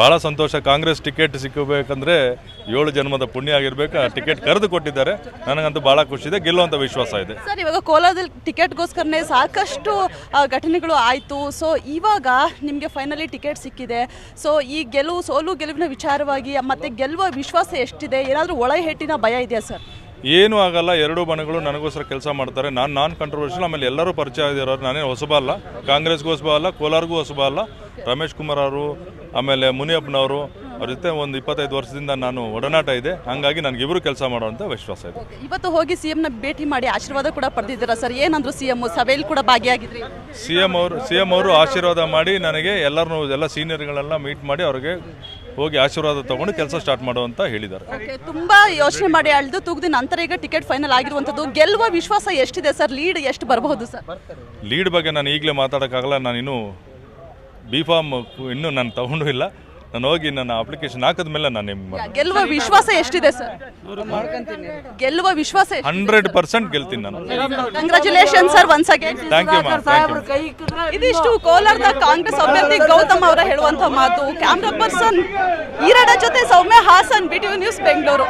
ಬಹಳ ಸಂತೋಷ. ಕಾಂಗ್ರೆಸ್ ಟಿಕೆಟ್ ಸಿಕ್ಕಬೇಕಂದ್ರೆ ಏಳು ಜನ್ಮದ ಪುಣ್ಯ ಆಗಿರ್ಬೇಕು. ಆ ಟಿಕೆಟ್ ಕರೆದು ಕೊಟ್ಟಿದ್ದಾರೆ. ನನಗಂತೂ ಬಹಳ ಖುಷಿ ಇದೆ ಗೆಲ್ಲುವಂತ ವಿಶ್ವಾಸ ಇದೆ. ಸರ್ ಇವಾಗ ಕೋಲಾರದಲ್ಲಿ ಟಿಕೆಟ್ಗೋಸ್ಕರನೇ ಸಾಕಷ್ಟು ಘಟನೆಗಳು ಆಯಿತು. ಸೊ ಇವಾಗ ನಿಮಗೆ ಫೈನಲಿ ಟಿಕೆಟ್ ಸಿಕ್ಕಿದೆ. ಸೊ ಈ ಗೆಲುವು ಸೋಲು ಗೆಲುವಿನ ವಿಚಾರವಾಗಿ ಮತ್ತೆ ಗೆಲ್ಲುವ ವಿಶ್ವಾಸ ಎಷ್ಟಿದೆ? ಏನಾದರೂ ಒಳ ಹೆಟ್ಟಿನ ಭಯ ಇದೆಯಾ ಸರ್? ಏನೂ ಆಗಲ್ಲ ಎರಡೂ ಬಣಗಳು ನನಗೋಸ್ಕರ ಕೆಲಸ ಮಾಡ್ತಾರೆ. ನಾನು ನಾನ್ ಕಂಟ್ರವರ್ಷಿಯಲ್ ಆಮೇಲೆ ಎಲ್ಲರೂ ಪರಿಚಯ ಆಗಿರೋರು ನಾನೇ ಹೊಸಬ ಅಲ್ಲ. ಕಾಂಗ್ರೆಸ್ಗೂ ಹೊಸಬ ಅಲ್ಲ ಕೋಲಾರ್ಗೂ ಹೊಸಬ ಅಲ್ಲ. ರಮೇಶ್ ಕುಮಾರ್ ಅವರು ಆಮೇಲೆ ಮುನಿಯಪ್ಪನವರು ಅವ್ರ ಜೊತೆ ಒಂದು ಇಪ್ಪತ್ತೈದು ವರ್ಷದಿಂದ ನಾನು ಒಡನಾಟ ಇದೆ. ಹಾಗಾಗಿ ನನಗಿಬ್ಬರು ಕೆಲಸ ಮಾಡುವಂಥ ವಿಶ್ವಾಸ ಇದೆ. ಇವತ್ತು ಹೋಗಿ ಸಿ ಎಂನ ಭೇಟಿ ಮಾಡಿ ಆಶೀರ್ವಾದ ಕೂಡ ಪಡೆದಿದ್ದೀರಾ ಸರ್? ಏನಂದ್ರು ಸಿ ಎಂ ಸಭೆಯಲ್ಲಿ ಕೂಡ ಭಾಗಿಯಾಗಿದ್ರಿ. ಸಿ ಎಂ ಅವರು ಸಿ ಎಂ ಅವರು ಆಶೀರ್ವಾದ ಮಾಡಿ ನನಗೆ ಎಲ್ಲರನ್ನೂ ಎಲ್ಲ ಸೀನಿಯರ್ಗಳೆಲ್ಲ ಮೀಟ್ ಮಾಡಿ ಅವ್ರಿಗೆ ಹೋಗಿ ಆಶೀರ್ವಾದ ತಗೊಂಡು ಕೆಲಸ ಸ್ಟಾರ್ಟ್ ಮಾಡುವಂತ ಹೇಳಿದ್ದಾರೆ. ಓಕೆ ತುಂಬಾ ಯೋಚನೆ ಮಾಡಿ ಅಳ್ದು ತುಗ್ದು ನಂತರ ಈಗ ಟಿಕೆಟ್ ಫೈನಲ್ ಆಗಿರುವಂಥದ್ದು. ಗೆಲ್ಲುವ ವಿಶ್ವಾಸ ಎಷ್ಟಿದೆ ಸರ್? ಲೀಡ್ ಎಷ್ಟು ಬರಬಹುದು ಸರ್? ಲೀಡ್ ಬಗ್ಗೆ ನಾನು ಈಗಲೇ ಮಾತಾಡೋಕ್ಕಾಗಲ್ಲ. ನಾನು ಇನ್ನೂ ಬಿ ಫಾರ್ಮ್ ಇನ್ನೂ ನಾನು ತಗೊಂಡು ಇಲ್ಲ. ನಾನು ಹೋಗಿ ನನ್ನ ಅಪ್ಲಿಕೇಶನ್ ಹಾಕಿದ ಮೇಲೆ ನಾನು ನಿಮ್ಮ ಗೆಲ್ಲುವ ವಿಶ್ವಾಸ ಎಷ್ಟಿದೆ ಸರ್? ಗೆಲ್ಲುವ ವಿಶ್ವಾಸ ಹಂಡ್ರೆಡ್ ಪರ್ಸೆಂಟ್ ಗೆಲ್ತೀನಿ ನಾನು. Congratulation sir once again thank you ಇದಿಷ್ಟು ಕೋಲಾರದ ಕಾಂಗ್ರೆಸ್ ಅಭ್ಯರ್ಥಿ ಗೌತಮ್ ಅವರ ಹೇಳುವಂತ ಮಾತು. ಕ್ಯಾಮ್ರಾ ಪರ್ಸನ್ ಈರಡ ಜೊತೆ ಸೌಮ್ಯ ಹಾಸನ್ ಬಿಟಿಯು ನ್ಯೂಸ್ ಬೆಂಗಳೂರು